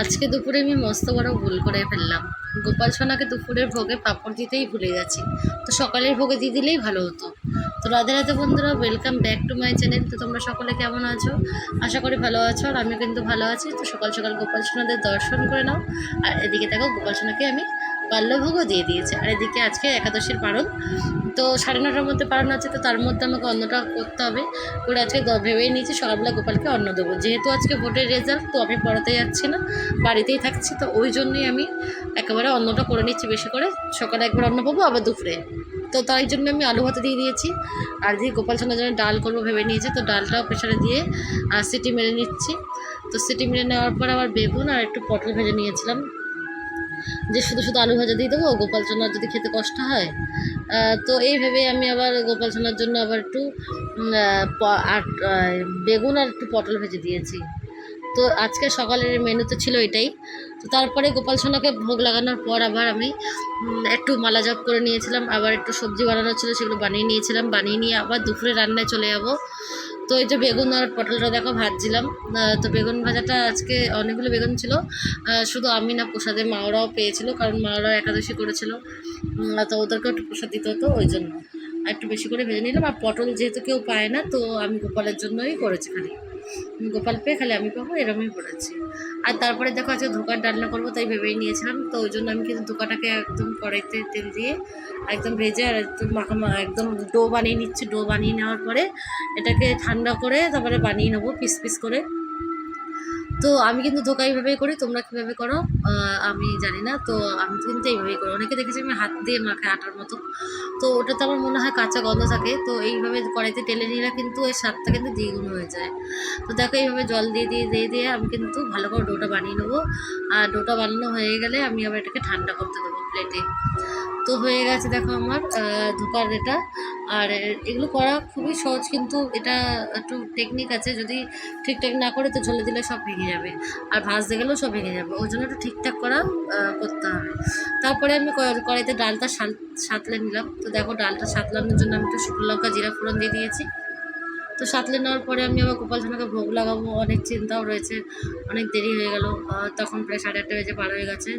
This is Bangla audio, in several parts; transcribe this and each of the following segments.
আজকে দুপুরে আমি মস্ত বড় ভুল করে ফেললাম। গোপাল সোনাকে দুপুরের ভোগে পাঁপড় দিতেই ভুলে গেছি। তো সকালের ভোগে দিয়ে দিলেই ভালো হতো। তো রাধে রাধে বন্ধুরা welcome back to my channel তো তোমরা সকলে কেমন আছো? আশা করি ভালো আছো আর আমিও কিন্তু ভালো আছি। তো সকাল সকাল গোপাল সোনাদের দর্শন করে নাও। আর এদিকে দেখো, গোপাল সোনাকে আমি বাল্যভোগও দিয়ে দিয়েছে। আর এদিকে আজকে একাদশীর পারণ। তো সাড়ে নটার মধ্যে পালন আছে, তো তার মধ্যে আমাকে অন্নটা করতে হবে। করে আজকে ভেবেই নিয়েছি, সকালবেলা গোপালকে অন্ন দেবো। যেহেতু আজকে ভোটের রেজাল্ট তো আমি পড়াতে যাচ্ছি না, বাড়িতেই থাকছি, তো ওই জন্যই আমি একেবারে অন্নটা করে নিচ্ছি বেশি করে। সকালে একবার অন্ন পাবো, আবার দুপুরে। তো তাই জন্য আমি আলু ভাতে দিয়ে দিয়েছি। আর দিয়ে গোপাল সোনার জন্য ডাল করব ভেবে নিয়েছি, তো ডালটাও প্রেশারে দিয়ে আর সিটি মেরে নিচ্ছি। তো সিটি মেরে নেওয়ার পর আবার বেগুন আর একটু পটল ভেজে নিয়েছিলাম। যে শুধু শুধু আলু ভাজা দিয়ে দেবো গোপাল সোনার যদি খেতে কষ্ট হয়। তো এই ভেবে আমি আবার গোপাল সোনার জন্য আবার একটু আর বেগুন আর একটু পটল ভেজে দিয়েছি। তো আজকে সকালের মেনুতে ছিল এটাই। তো তারপরে গোপাল সোনাকে ভোগ লাগানোর পর আবার আমি একটু মালা জপ করে নিয়েছিলাম, আবার একটু সবজি বানানো ছিল, সেগুলো বানিয়ে নিয়েছিলাম। বানিয়ে নিয়ে আবার দুপুরে রান্নায় চলে যাব। তো এই যে বেগুন আর পটলটা দেখো ভাজছিলাম। তো বেগুন ভাজাটা আজকে অনেকগুলো বেগুন ছিল। শুধু আমি না প্রসাদে মাওরাও পেয়েছিল, কারণ মাওরাও একাদশী করেছিল। তো ওদেরকেও একটু প্রসাদ দিতে হতো, ওই জন্য। একটু বেশি করে ভেজে নিলাম। আর পটল যেহেতু কেউ পায় না, তো আমি গোপালের জন্যই করেছি খালি গোপাল পেয়ে খালি আমি পাবো, এরমই পড়েছি। আর তারপরে দেখো আজকে ধোকার ডালনা করব, তাই ভেবেই নিয়েছিলাম। তো ওই জন্য আমি কিন্তু ধোকাটাকে একদম কড়াইতে তেল দিয়ে একদম ভেজে আর একদম মাখা একদম ডো বানিয়ে নিচ্ছি। ডো বানিয়ে নেওয়ার পরে এটাকে ঠান্ডা করে তারপরে বানিয়ে নেব, পিস পিস করে। তো আমি কিন্তু ধোকা এইভাবেই করি, তোমরা কীভাবে করো? আমি জানি না, তো আমি কিন্তু এইভাবেই করি। অনেকে দেখেছি আমি হাত দিয়ে মাখে আটার মতো। তো ওটা তো আমার মনে হয় কাঁচা গন্ধ থাকে, তো এইভাবে কড়াইতে টেলে নিলে কিন্তু এর স্বাদটা কিন্তু দ্বিগুণ হয়ে যায়। তো দেখো এইভাবে জল দিয়ে দিয়ে দিয়ে দিয়ে আমি কিন্তু ভালো করে ডোটা বানিয়ে নেব। আর ডোটা বানানো হয়ে গেলে আমি আবার এটাকে ঠান্ডা করতে দেবো প্লেটে তো হয়ে গেছে দেখো আমার ধোকার এটা। আর এগুলো করা খুবই সহজ, কিন্তু এটা একটু টেকনিক আছে। যদি ঠিকঠাক না করে তো ঝোলে দিলে সব ভেঙে যাবে। আর ভাজতে গেলেও সব ভেঙে যাবে। ওই জন্য একটু ঠিকঠাক করা করতে হবে। তারপরে আমি কড়াইতে ডালটা সাঁতলে নিলাম। তো দেখো ডালটা সাঁতলানোর জন্য আমি একটু শুকনো লঙ্কা, জিরা ফোড়ন দিয়ে দিয়েছি। তো সাঁতলে নেওয়ার পরে আমি আবার গোপাল সোনাকে ভোগ লাগাবো। অনেক চিন্তাও রয়েছে। অনেক দেরি হয়ে গেল। তখন প্রায় সাড়ে আটটা বেজে পার হয়ে গেছে।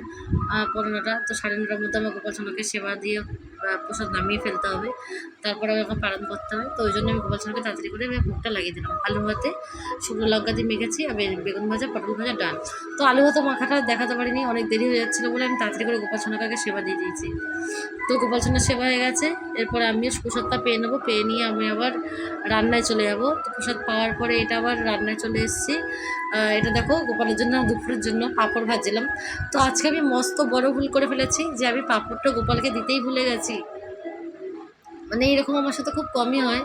পনেরোটা। তো সাড়ে নটার মধ্যে আমার গোপাল সোনাকে সেবা দিয়ে প্রসাদ নামিয়ে ফেলতে হবে। তারপরে আমাকে পালন করতে হবে। তো ওই জন্য আমি গোপাল সোনাকে তাড়াতাড়ি করে আমি ভোগটা লাগিয়ে দিলাম। আলু ভাতে শুকনো লঙ্কা দিয়ে মেখেছি আমি বেগুন ভাজা, পটল ভাজা, ডাল। তো আলু ভাতে মাখাটা দেখাতে পারিনি, অনেক দেরি হয়ে যাচ্ছিল বলে আমি তাড়াতাড়ি করে গোপাল সোনাকে সেবা দিয়ে দিয়েছি। তো গোপাল সোনার সেবা হয়ে গেছে। এরপরে আমিও প্রসাদটা পেয়ে নেব, পেয়ে নিয়ে আমি আবার রান্নায় চলে যাব। তো প্রসাদ পাওয়ার পরে এটা আবার রান্নায় চলে এসেছি। এটা দেখো, গোপালের জন্য, দুপুরের জন্য পাঁপড় ভাজছিলাম তো আজকে আমি মস্ত বড় ভুল করে ফেলেছি যে আমি পাঁপড়টা গোপালকে দিতেই ভুলে গেছি। মানে এরকম আমার সাথে খুব কমই হয়।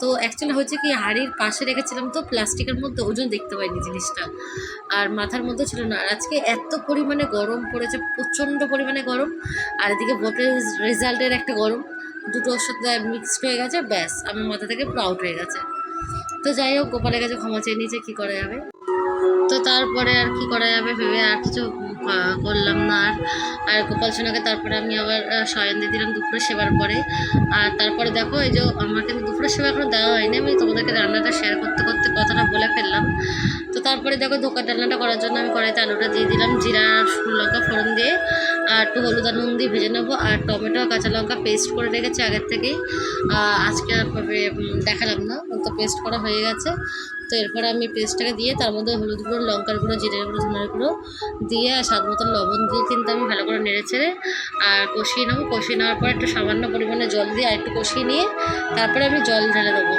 তো অ্যাকচুয়ালি হচ্ছে কি, হাড়ির পাশে রেখেছিলাম তো প্লাস্টিকের মধ্যে, ওজন দেখতে পাইনি জিনিসটা। আর মাথার মধ্যে ছিল না। আর আজকে এত পরিমাণে গরম পড়েছে, প্রচণ্ড পরিমাণে গরম। আর এদিকে ভোটের রেজাল্টের একটা গরম। দুটো ওর সাথে মিক্সড হয়ে গেছে, ব্যাস, আমার মাথা থেকে প্রাউড হয়ে গেছে। তো যাই হোক, গোপালের কাছে ক্ষমা চেয়ে নিয়েছে, কী করা যাবে? তো তারপরে আর কি করা যাবে ভেবে আর কিছু করলাম না। আর আর গোপাল সোনাকে তারপরে আমি আবার শয়ন দিয়ে দিলাম দুপুরে সেবার পরে। আর তারপরে দেখো, এই যে আমার কিন্তু দুপুরের সেবা এখনও দেওয়া হয়নি। আমি তোমাদেরকে রান্নাটা শেয়ার করতে করতে কথাটা বলে ফেললাম। তো তারপরে দেখো ধোকার রান্নাটা করার জন্য আমি কড়াইতে আলুটা দিয়ে দিলাম, জিরা, শুকনো লঙ্কা, ফোড়ন দিয়ে। আর একটু হলুদ আর নুন দিয়ে ভেজে নেব। আর টমেটো কাঁচা লঙ্কা পেস্ট করে রেখেছি আগের থেকেই। আজকে আর দেখালাম না। তো পেস্ট করা হয়ে গেছে। তো এরপরে আমি পেস্টটাকে দিয়ে তার মধ্যে হলুদ গুঁড়ো, লঙ্কার গুঁড়ো জিরের গুঁড়ো, ধনের গুঁড়ো দিয়ে আর স্বাদ মতন লবণ দিয়ে কিন্তু আমি ভালো করে নেড়ে ছেড়ে আর কষিয়ে নেব। কষিয়ে নেওয়ার পর একটু সামান্য পরিমাণে জল দিয়ে আর একটু কষিয়ে নিয়ে তারপরে আমি জল ঢেলে দেবো।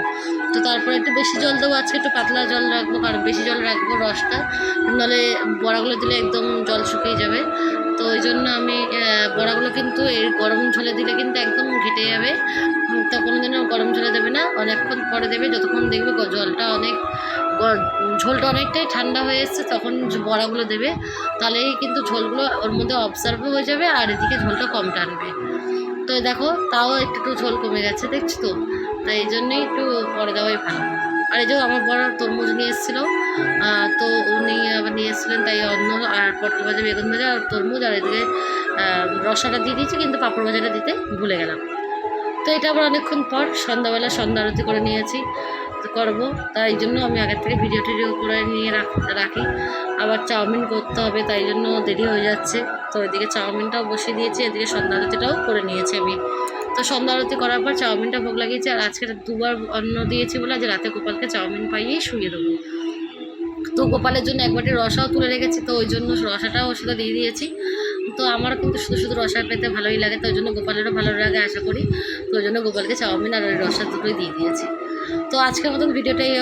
তো তারপরে একটু বেশি জল দেবো, আজকে একটু পাতলা জল রাখব, কারণ বেশি জল রাখব রসটা। নাহলে বড়াগুলো দিলে একদম জল শুকিয়ে যাবে। তো ওই জন্য আমি বড়াগুলো কিন্তু এই গরম ঝোলে দিলে কিন্তু একদম ঘেটে যাবে। তো কোনো দিনও গরম ঝোলে দেবে না। অনেকক্ষণ পরে দেবে, যতক্ষণ দেখবে জলটা অনেক ঝোলটা অনেকটাই ঠান্ডা হয়ে এসছে, তখন বড়াগুলো দেবে। তাহলেই কিন্তু ঝোলগুলো ওর মধ্যে অবজার্ভও হয়ে যাবে আর এদিকে ঝোলটা কম টানবে। তো দেখো, তাও একটু একটু ঝোল কমে গেছে, দেখছ তো? তাই এই জন্যই একটু পরে দেওয়াই ভালো। আর এই যে আমার বড় তরমুজ নিয়ে এসেছিল তো উনি আবার নিয়ে এসেছিলেন, তাই অন্য আর পটল ভাজা বেগুন ভাজা আর তরমুজ আর এদিকে রসাটা দিয়ে দিয়েছি, কিন্তু পাঁপড় ভাজাটা দিতে ভুলে গেলাম। তো এটা আবার অনেকক্ষণ পর সন্ধ্যাবেলা সন্ধ্যা আরতি করে নিয়েছি করব। তাই জন্য আমি আগের থেকে ভিডিও টিডিও করে নিয়ে রাখ- রাখি। আবার চাউমিন করতে হবে, তাই জন্য দেরি হয়ে যাচ্ছে। তো এদিকে চাউমিনটাও বসিয়ে দিয়েছি, এদিকে সন্ধ্যা আরতিটাও করে নিয়েছি আমি। তো সন্ধ্যা আরতি করার পর চাউমিনটা ভোগ লাগিয়েছি, আর আজকে দুবার অন্ন দিয়েছি বলে আজ রাতে গোপালকে চাউমিন পাইয়েই শুয়ে দেবো। তো গোপালের জন্য এক বাটি রসাও তুলে রেখেছি, তো ওই জন্য রসাটাও শুধু দিয়ে দিয়েছি। তো আমার কিন্তু শুধু শুধু রসা পেতে ভালোই লাগে, তো ওই জন্য গোপালেরও ভালো লাগে আশা করি। তো ওই জন্য গোপালকে চাউমিন আর ওই রসা দুটোই দিয়ে দিয়েছি। তো আজকের মতন ভিডিওটা এই